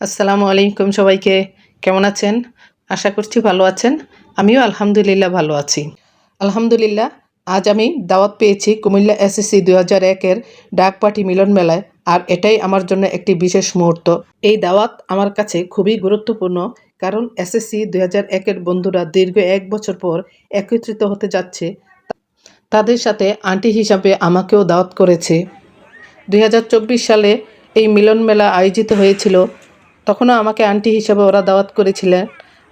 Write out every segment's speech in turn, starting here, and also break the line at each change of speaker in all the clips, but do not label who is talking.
আসসালামু আলাইকুম সবাইকে। কেমন আছেন? আশা করছি ভালো আছেন। আমিও আলহামদুলিল্লাহ ভালো আছি। আলহামদুলিল্লাহ, আজ আমি দাওয়াত পেয়েছি কুমিল্লা এসএসসি দু হাজার একের ডাক পার্টি মিলন মেলায়, আর এটাই আমার জন্য একটি বিশেষ মুহূর্ত। এই দাওয়াত আমার কাছে খুবই গুরুত্বপূর্ণ, কারণ এসএসসি দু হাজার একের বন্ধুরা দীর্ঘ এক বছর পর একত্রিত হতে যাচ্ছে। তাদের সাথে আন্টি হিসাবে আমাকেও দাওয়াত করেছে। দু হাজার চব্বিশ সালে এই মিলন মেলা আয়োজিত হয়েছিল। তখনও আমাকে আন্টি হিসেবে ওরা দাওয়াত করেছিলেন।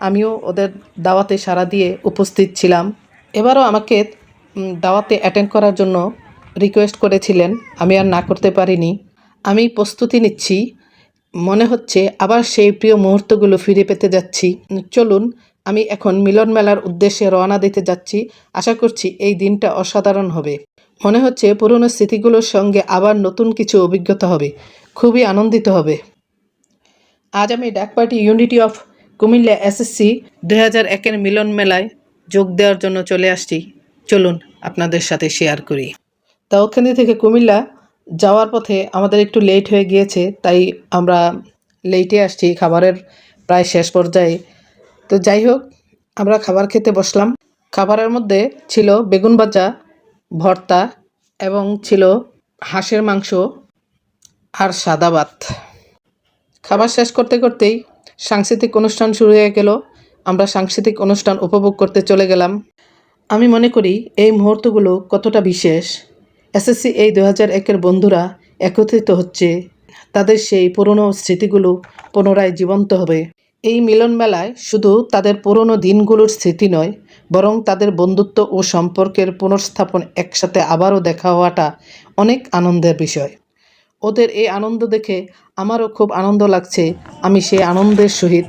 আমিও ওদের দাওয়াতে সাড়া দিয়ে উপস্থিত ছিলাম। এবারও আমাকে দাওয়াতে অ্যাটেন্ড করার জন্য রিকোয়েস্ট করেছিলেন। আমি আর না করতে পারিনি। আমি প্রস্তুতি নিচ্ছি। মনে হচ্ছে আবার সেই প্রিয় মুহূর্তগুলো ফিরে পেতে যাচ্ছি। চলুন, আমি এখন মিলন মেলার উদ্দেশ্যে রওনা দিতে যাচ্ছি। আশা করছি এই দিনটা অসাধারণ হবে। মনে হচ্ছে পুরনো স্মৃতিগুলোর সঙ্গে আবার নতুন কিছু অভিজ্ঞতা হবে। খুবই আনন্দিত হবে। আজ আমি ডাকপার্টি ইউনিটি অফ কুমিল্লা এসএসসি দুই হাজার একের মিলন মেলায় যোগ দেওয়ার জন্য চলে আসছি। চলুন আপনাদের সাথে শেয়ার করি। দাউদখান্দি থেকে কুমিল্লা যাওয়ার পথে আমাদের একটু লেট হয়ে গিয়েছে, তাই আমরা লেটে আসছি, খাবারের প্রায় শেষ পর্যায়ে। তো যাই হোক, আমরা খাবার খেতে বসলাম। খাবারের মধ্যে ছিল বেগুন ভাজা, ভর্তা এবং ছিল হাঁসের মাংস আর সাদা ভাত। খাবার শেষ করতে করতেই সাংস্কৃতিক অনুষ্ঠান শুরু হয়ে গেল। আমরা সাংস্কৃতিক অনুষ্ঠান উপভোগ করতে চলে গেলাম। আমি মনে করি এই মুহূর্তগুলো কতটা বিশেষ। এসএসসি এই দু হাজার একের বন্ধুরা একত্রিত হচ্ছে। তাদের সেই পুরনো স্মৃতিগুলো পুনরায় জীবন্ত হবে। এই মিলন মেলায় শুধু তাদের পুরনো দিনগুলোর স্মৃতি নয়, বরং তাদের বন্ধুত্ব ও সম্পর্কের পুনর্স্থাপন একসাথে আবারও দেখা হওয়াটা অনেক আনন্দের বিষয়। ওদের এই আনন্দ দেখে আমারও খুব আনন্দ লাগছে, আমি সেই আনন্দের সহিত।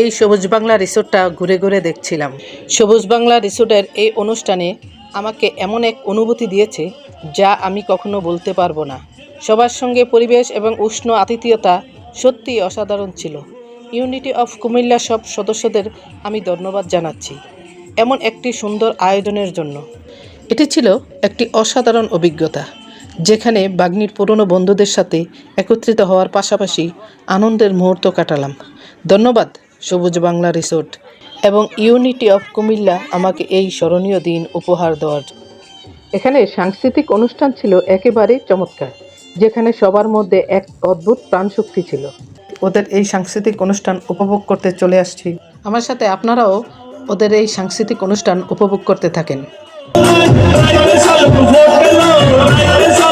এই সবুজ বাংলা রিসোর্টটা ঘুরে ঘুরে দেখছিলাম। সবুজ বাংলা রিসোর্টের এই অনুষ্ঠানে আমাকে এমন এক অনুভূতি দিয়েছে যা আমি কখনো বলতে পারব না। সবার সঙ্গে পরিবেশ এবং উষ্ণ আতিথেয়তা সত্যিই অসাধারণ ছিল। ইউনিটি অফ কুমিল্লা সব সদস্যদের আমি ধন্যবাদ জানাচ্ছি, এমন একটি সুন্দর আয়োজনের জন্য। এটি ছিল একটি অসাধারণ অভিজ্ঞতা। যেখানে বাগ্নির পুরনো বন্ধুদের সাথে একত্রিত হওয়ার পাশাপাশি আনন্দের মুহূর্ত কাটালাম ধন্যবাদ সবুজ বাংলা রিসোর্ট এবং ইউনিটি অফ কুমিল্লা আমাকে এই স্মরণীয় দিন উপহার দেওয়ার এখানে সাংস্কৃতিক অনুষ্ঠান ছিল একেবারেই চমৎকার যেখানে সবার মধ্যে এক অদ্ভুত প্রাণশক্তি ছিল ওদের এই সাংস্কৃতিক অনুষ্ঠান উপভোগ করতে চলে আসছি আমার সাথে আপনারাও ওদের এই সাংস্কৃতিক অনুষ্ঠান উপভোগ করতে থাকেন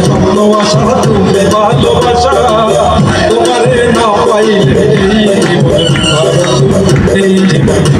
স্বপ্ন আশা তুমি ভালোবাসা তোমারে না পাইলে এই জীবন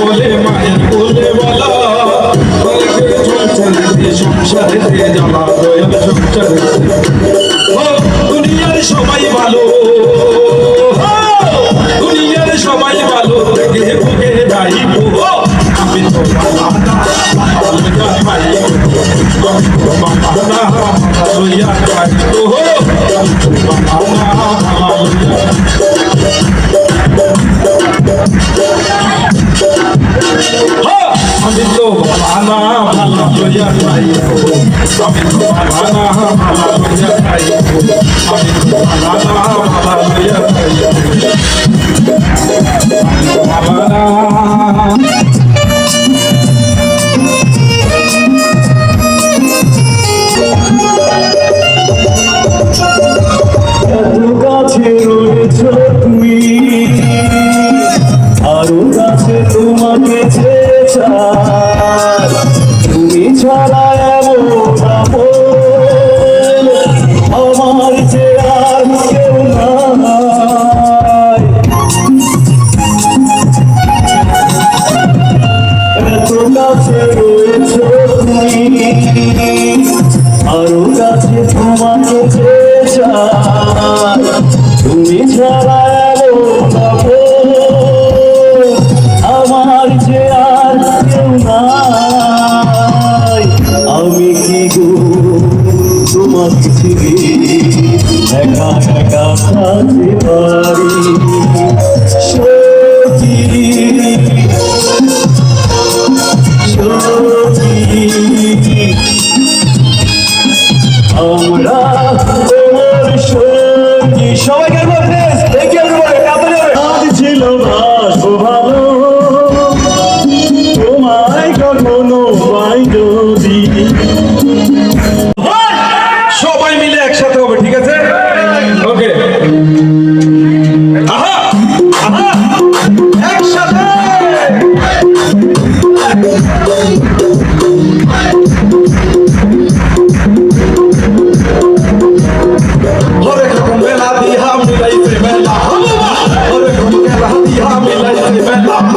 বলে মায়ের বলে বলা সংসারে জ্বালা সংসারে আমি তো ভালো ভালো হইয়া যাই আমি তো ভালো ভালো হইয়া যাই আমি তো ভালো ভালো হইয়া যাই
ভালো একা একা থাকতে পারি সখী সখী আমরা তোমার সখী সবাইকে বলতে ছিল ভাগ্য ভালো। তোমায় কখনো
পাইলো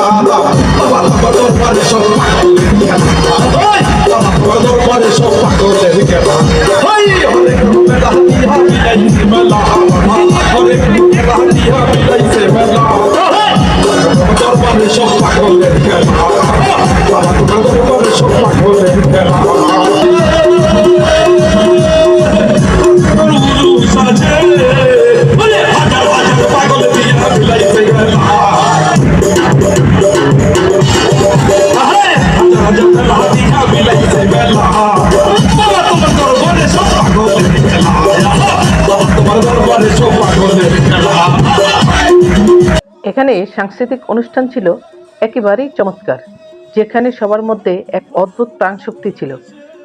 বাবা বাবা বাবা তোমার সব
সেখানে সাংস্কৃতিক অনুষ্ঠান ছিল একেবারেই চমৎকার যেখানে সবার মধ্যে এক অদ্ভুত প্রাণশক্তি ছিল।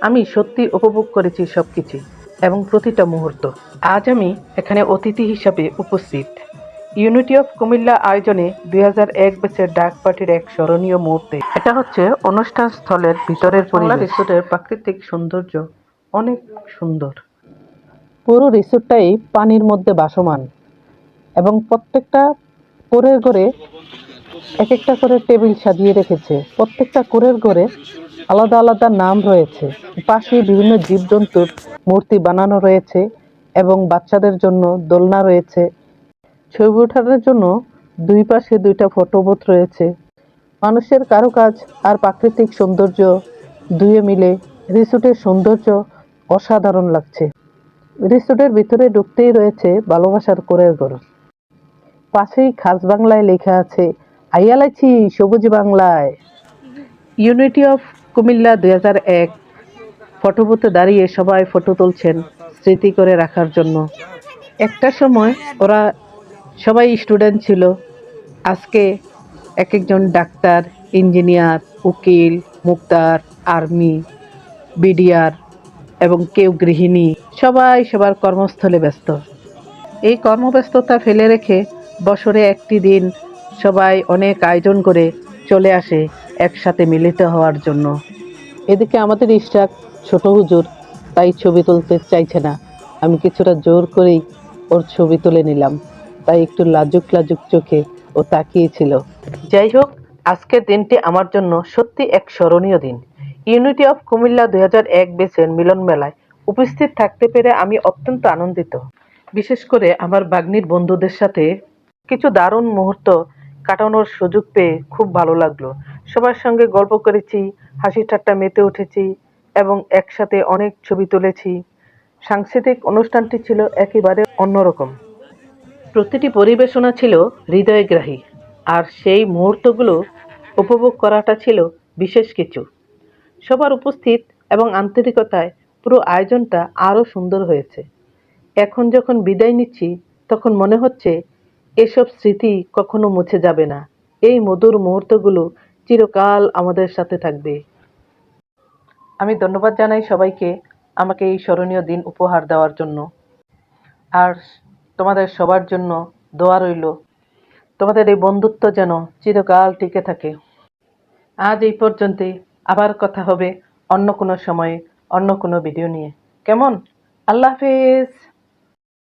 আমি সত্যি উপভোগ করেছি সব কিছু এবং প্রতিটা মুহূর্ত। আজ আমি এখানে অতিথি হিসাবে উপস্থিত। ইউনিটি অফ কুমিল্লা আয়োজনে দুই হাজার এক বছর ডাক পার্টির এক স্মরণীয় মুহূর্তে। এটা হচ্ছে অনুষ্ঠান স্থলের ভিতরের রিসোর্টের প্রাকৃতিক সৌন্দর্য অনেক সুন্দর। পুরো রিসোর্টটাই পানির মধ্যে বাসমান এবং প্রত্যেকটা কোরের ঘরে এক একটা করে টেবিল সাজিয়ে রেখেছে। প্রত্যেকটা কোরের ঘরে আলাদা আলাদা নাম রয়েছে। পাশে বিভিন্ন জীবজন্তুর মূর্তি বানানো রয়েছে এবং বাচ্চাদের জন্য দোলনা রয়েছে। ছবি ওঠানোর জন্য দুই পাশে দুইটা ফটো বুথ রয়েছে। মানুষের কারুকাজ আর প্রাকৃতিক সৌন্দর্য দুয়ে মিলে রিসোর্টের সৌন্দর্য অসাধারণ লাগছে। রিসোর্টের ভিতরে ঢুকতেই রয়েছে ভালোবাসার কোরের ঘর। পাশেই খাস বাংলায় লেখা আছে আইয়ালাইছি সবুজ বাংলায়। ইউনিটি অফ কুমিল্লা দুই হাজার এক। ফটো বুথে দাঁড়িয়ে সবাই ফটো তুলছেন স্মৃতি করে রাখার জন্য। একটা সময় ওরা সবাই স্টুডেন্ট ছিল। আজকে এক একজন ডাক্তার ইঞ্জিনিয়ার উকিল, মুক্তার আর্মি বিডিআর এবং কেউ গৃহিণী, সবাই সবার কর্মস্থলে ব্যস্ত। এই কর্মব্যস্ততা ফেলে রেখে বছরে একটি দিন সবাই অনেক আয়োজন করে চলে আসে একসাথে মিলিত হওয়ার জন্য। এদিকে আমাদের ইশরাক ছোট হুজুর তাই ছবি তুলতে চাইছে না। আমি কিছুটা জোর করেই ওর ছবি তুলে নিলাম। তাই একটু লাজুক লাজুক চোখে ও তাকিয়েছিল। যাই হোক, আজকের দিনটি আমার জন্য সত্যি এক স্মরণীয় দিন। ইউনিটি অফ কুমিল্লা দুই হাজার এক বেসের মিলন মেলায় উপস্থিত থাকতে পেরে আমি অত্যন্ত আনন্দিত। বিশেষ করে আমার বাগ্নির বন্ধুদের সাথে কিছু দারুণ মুহূর্ত কাটানোর সুযোগ পেয়ে খুব ভালো লাগল। সবার সঙ্গে গল্প করেছি, হাসি ঠাট্টা মেতে উঠেছি এবং একসাথে অনেক ছবি তুলেছি। সাংস্কৃতিক অনুষ্ঠানটি ছিল একেবারে অন্যরকম। প্রতিটি পরিবেশনা ছিল হৃদয়গ্রাহী আর সেই মুহূর্তগুলো উপভোগ করাটা ছিল বিশেষ কিছু। সবার উপস্থিত এবং আন্তরিকতায় পুরো আয়োজনটা আরও সুন্দর হয়েছে। এখন যখন বিদায় নিচ্ছি, তখন মনে হচ্ছে এসব স্মৃতি কখনো মুছে যাবে না। এই মধুর মুহূর্তগুলো চিরকাল আমাদের সাথে থাকবে। আমি ধন্যবাদ জানাই সবাইকে আমাকে এই স্মরণীয় দিন উপহার দেওয়ার জন্য। আর তোমাদের সবার জন্য দোয়া রইল। তোমাদের এই বন্ধুত্ব যেন চিরকাল টিকে থাকে। আজ এই পর্যন্তই। আবার কথা হবে অন্য কোনো সময়ে, অন্য কোনো ভিডিও নিয়ে। কেমন? আল্লাহ হাফেজ।